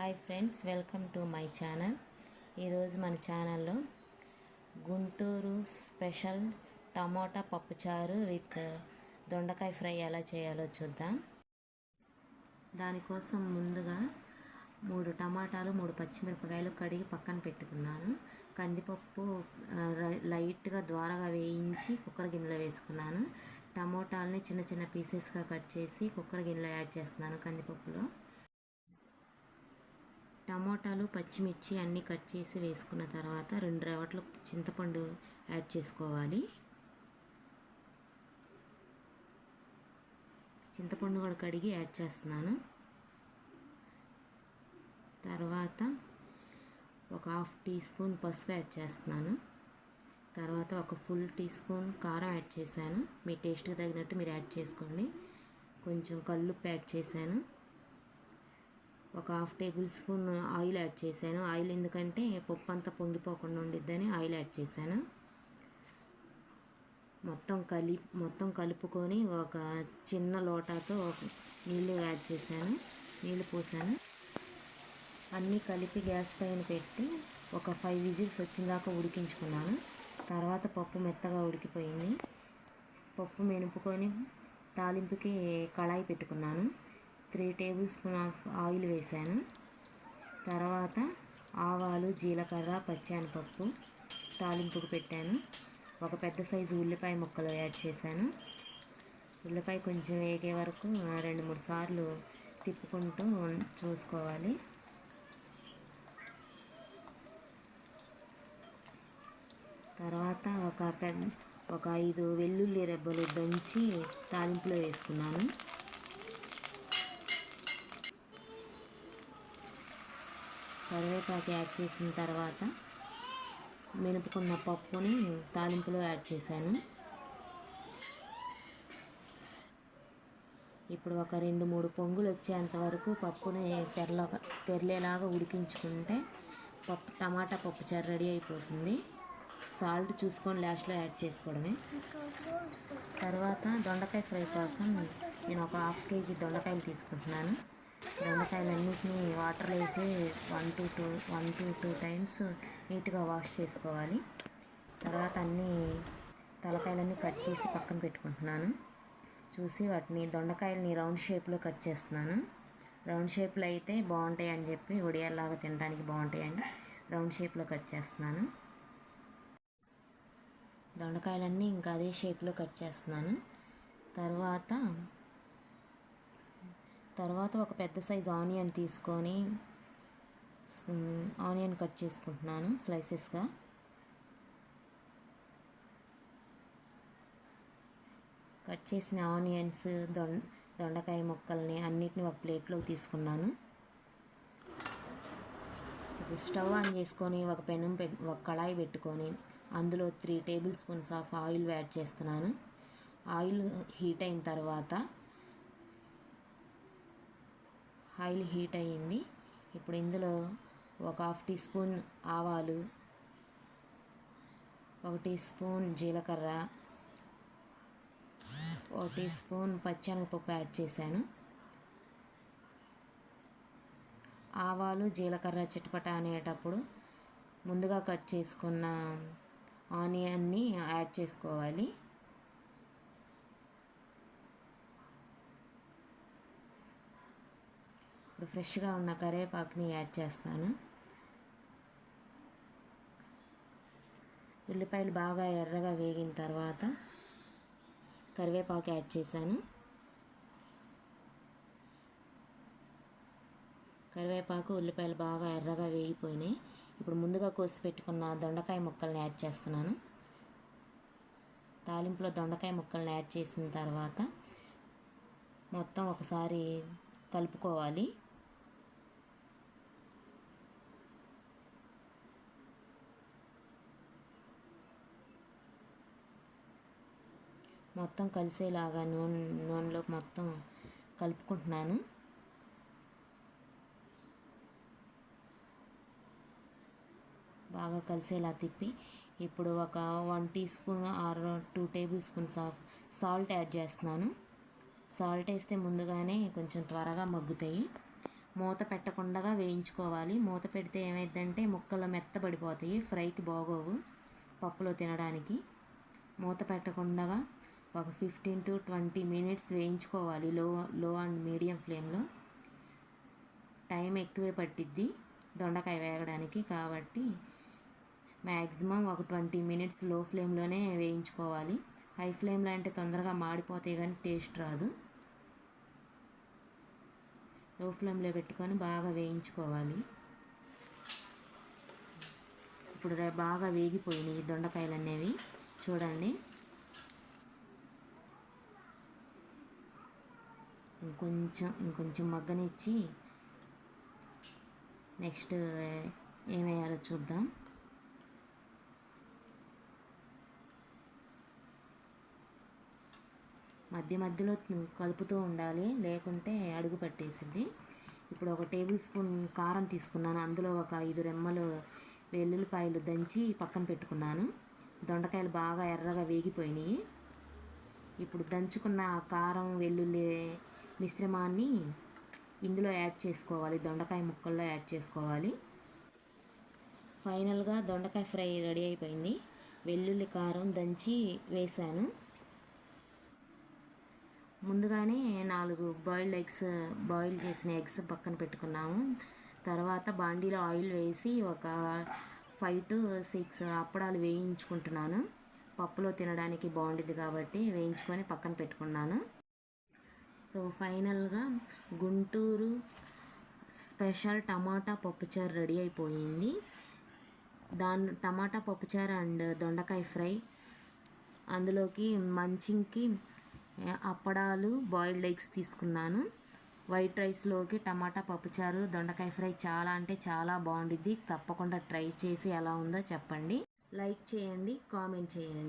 Hi friends welcome to my channel. ఈరోజు మన ఛానల్లో గుంటూరు స్పెషల్ టమోటా పప్పుచారు విత్ దొండకాయ ఫ్రై ఎలా చేయాలో చూద్దాం. దానికోసం ముందుగా మూడు టమాటాలు మూడు పచ్చిమిరపకాయలు కడిగి పక్కన పెట్టుకున్నాను. కందిపప్పు లైట్గా ద్వారగా వేయించి కుక్కర్ గిన్నెలో వేసుకున్నాను. టమోటాలని చిన్న చిన్న పీసెస్గా కట్ చేసి కుక్కర్ గిన్నెలో యాడ్ చేస్తున్నాను కందిపప్పులో. టమోటాలు పచ్చిమిర్చి అన్నీ కట్ చేసి వేసుకున్న తర్వాత రెండు రవట్ల చింతపండు యాడ్ చేసుకోవాలి. చింతపండు కూడా కడిగి యాడ్ చేస్తున్నాను. తర్వాత ఒక హాఫ్ టీ స్పూన్ పసుపు యాడ్ చేస్తున్నాను. తర్వాత ఒక ఫుల్ టీ స్పూన్ కారం యాడ్ చేశాను. మీ టేస్ట్కి తగినట్టు మీరు యాడ్ చేసుకోండి. కొంచెం కల్లుప్పు యాడ్ చేశాను. ఒక half tablespoon oil add చేశాను. ఆయిల్ ఎందుకంటే పప్పు అంతా పొంగిపోకుండా ఉండిద్దని ఆయిల్ యాడ్ చేశాను. మొత్తం కలి మొత్తం కలుపుకొని ఒక చిన్న లోటాతో నీళ్ళు యాడ్ చేశాను. నీళ్ళు పోసాను. అన్నీ కలిపి గ్యాస్ పైన పెట్టి ఒక ఫైవ్ విజిల్స్ వచ్చిందాకా ఉడికించుకున్నాను. తర్వాత పప్పు మెత్తగా ఉడికిపోయింది. పప్పు మెనుపుకొని తాలింపుకి కళాయి పెట్టుకున్నాను. Three tablespoon of oil వేశాను తర్వాత ఆవాలు జీలకర్ర పచ్చానపప్పు తాలింపుకు పెట్టాను. ఒక పెద్ద సైజు ఉల్లిపాయ ముక్కలు యాడ్ చేశాను. ఉల్లిపాయ కొంచెం వేగే వరకు ఆ, రెండు మూడు సార్లు తిప్పుకుంటూ చూసుకోవాలి. తర్వాత ఒక పెద్ద ఒక ఐదు వెల్లుల్లి రెబ్బలు దంచి తాలింపులో వేసుకున్నాను. కరివేపాకు యాడ్ చేసిన తర్వాత మినుపుకున్న పప్పుని తాలింపులో యాడ్ చేశాను. ఇప్పుడు ఒక రెండు మూడు పొంగులు వచ్చేంత వరకు పప్పుని తెరల తెరలేలాగా ఉడికించుకుంటే పప్పు టమాటా పప్పు చారు రెడీ అయిపోతుంది. సాల్ట్ చూసుకొని లాస్ట్లో యాడ్ చేసుకోవడమే. తర్వాత దొండకాయ ఫ్రై కోసం నేను ఒక హాఫ్ కేజీ దొండకాయలు తీసుకుంటున్నాను. దొండకాయలన్నిటినీ వాటర్ వేసి one to two one to two times నీట్గా వాష్ చేసుకోవాలి. తర్వాత అన్నీ తలకాయలన్నీ కట్ చేసి పక్కన పెట్టుకుంటున్నాను. చూసి వాటిని దొండకాయలని రౌండ్ షేప్లో కట్ చేస్తున్నాను. రౌండ్ షేప్లో అయితే బాగుంటాయి అని చెప్పి ఒడియాల్లాగా తినడానికి బాగుంటాయని రౌండ్ షేప్లో కట్ చేస్తున్నాను. దొండకాయలన్నీ ఇంకా అదే షేప్లో కట్ చేస్తున్నాను. తర్వాత తర్వాత ఒక పెద్ద సైజ్ ఆనియన్ తీసుకొని ఆనియన్ కట్ చేసుకుంటున్నాను స్లైసెస్గా. కట్ చేసిన ఆనియన్స్ దొండ దొండకాయ ముక్కల్ని అన్నిటిని ఒక ప్లేట్లోకి తీసుకున్నాను. స్టవ్ ఆన్ చేసుకొని ఒక పెనం పెట్ ఒక కళాయి పెట్టుకొని అందులో three tablespoons of oil add చేస్తున్నాను. ఆయిల్ హీట్ అయిన తర్వాత ఆయిల్ హీట్ అయ్యింది. ఇప్పుడు ఇందులో ఒక హాఫ్ టీ స్పూన్ ఆవాలు ఒక టీ స్పూన్ జీలకర్ర ఒక టీ స్పూన్ పచ్చనగపప్పు యాడ్ చేశాను. ఆవాలు జీలకర్ర చిటపట అనేటప్పుడు ముందుగా కట్ చేసుకున్న ఆనియన్ని యాడ్ చేసుకోవాలి. ఇప్పుడు ఫ్రెష్గా ఉన్న కరివేపాకుని యాడ్ చేస్తాను. ఉల్లిపాయలు బాగా ఎర్రగా వేగిన తర్వాత కరివేపాకు యాడ్ చేశాను. కరివేపాకు ఉల్లిపాయలు బాగా ఎర్రగా వేగిపోయినాయి. ఇప్పుడు ముందుగా కోసి పెట్టుకున్న దొండకాయ ముక్కల్ని యాడ్ చేస్తున్నాను. తాలింపులో దొండకాయ ముక్కల్ని యాడ్ చేసిన తర్వాత మొత్తం ఒకసారి కలుపుకోవాలి. మొత్తం కలిసేలాగా నూనె నూనెలో మొత్తం కలుపుకుంటున్నాను. బాగా కలిసేలా తిప్పి ఇప్పుడు ఒక one teaspoon or two tablespoons of salt add చేస్తున్నాను. సాల్ట్ వేస్తే ముందుగానే కొంచెం త్వరగా మగ్గుతాయి. మూత పెట్టకుండా వేయించుకోవాలి. మూత పెడితే ఏమైందంటే ముక్కలు మెత్తబడిపోతాయి ఫ్రైకి బాగోవు పప్పులో తినడానికి. మూత పెట్టకుండా ఒక ఫిఫ్టీన్ టు ట్వంటీ మినిట్స్ వేయించుకోవాలి. లో లో అండ్ మీడియం ఫ్లేమ్లో. టైం ఎక్కువే పట్టిద్ది దొండకాయ వేగడానికి కాబట్టి. మ్యాక్సిమం ఒక ట్వంటీ మినిట్స్లో ఫ్లేమ్లోనే వేయించుకోవాలి. హై ఫ్లేమ్లో అంటే తొందరగా మాడిపోతాయి కానీ టేస్ట్ రాదు. లో ఫ్లేమ్లో పెట్టుకొని బాగా వేయించుకోవాలి. ఇప్పుడు బాగా వేగిపోయినాయి దొండకాయలు అనేవి చూడండి. ఇంకొంచెం ఇంకొంచెం మగ్గనిచ్చి నెక్స్ట్ ఏమేయాలో చూద్దాం. మధ్య మధ్యలో కలుపుతూ ఉండాలి లేకుంటే అడుగు పట్టేసింది. ఇప్పుడు ఒక టేబుల్ స్పూన్ కారం తీసుకున్నాను. అందులో ఒక ఐదు రెమ్మలు వెల్లుల్లిపాయలు దంచి పక్కన పెట్టుకున్నాను. దొండకాయలు బాగా ఎర్రగా వేగిపోయినాయి. ఇప్పుడు దంచుకున్న ఆ కారం వెల్లుల్లి మిశ్రమాన్ని ఇందులో యాడ్ చేసుకోవాలి. దొండకాయ ముక్కల్లో యాడ్ చేసుకోవాలి. ఫైనల్గా దొండకాయ ఫ్రై రెడీ అయిపోయింది. వెల్లుల్లి కారం దంచి వేసాను ముందుగానే నాలుగు బాయిల్డ్ ఎగ్స్ బాయిల్ చేసిన ఎగ్స్ పక్కన పెట్టుకున్నాము. తర్వాత బాండీలో ఆయిల్ వేసి ఒక ఫైవ్ టు సిక్స్ అప్పడాలు వేయించుకుంటున్నాను. పప్పులో తినడానికి బాగుంటుంది కాబట్టి వేయించుకొని పక్కన పెట్టుకున్నాను. సో ఫైనల్గా గుంటూరు స్పెషల్ టమాటా పప్పుచారు రెడీ అయిపోయింది. దాని టమాటా పప్పుచారు అండ్ దొండకాయ ఫ్రై. అందులోకి మంచింగ్కి అప్పడాలు బాయిల్డ్ ఎగ్స్ తీసుకున్నాను. వైట్ రైస్లోకి టమాటా పప్పుచారు దొండకాయ ఫ్రై చాలా అంటే చాలా బాగుండిద్ది. తప్పకుండా ట్రై చేసి ఎలా ఉందో చెప్పండి. లైక్ చేయండి కామెంట్ చేయండి.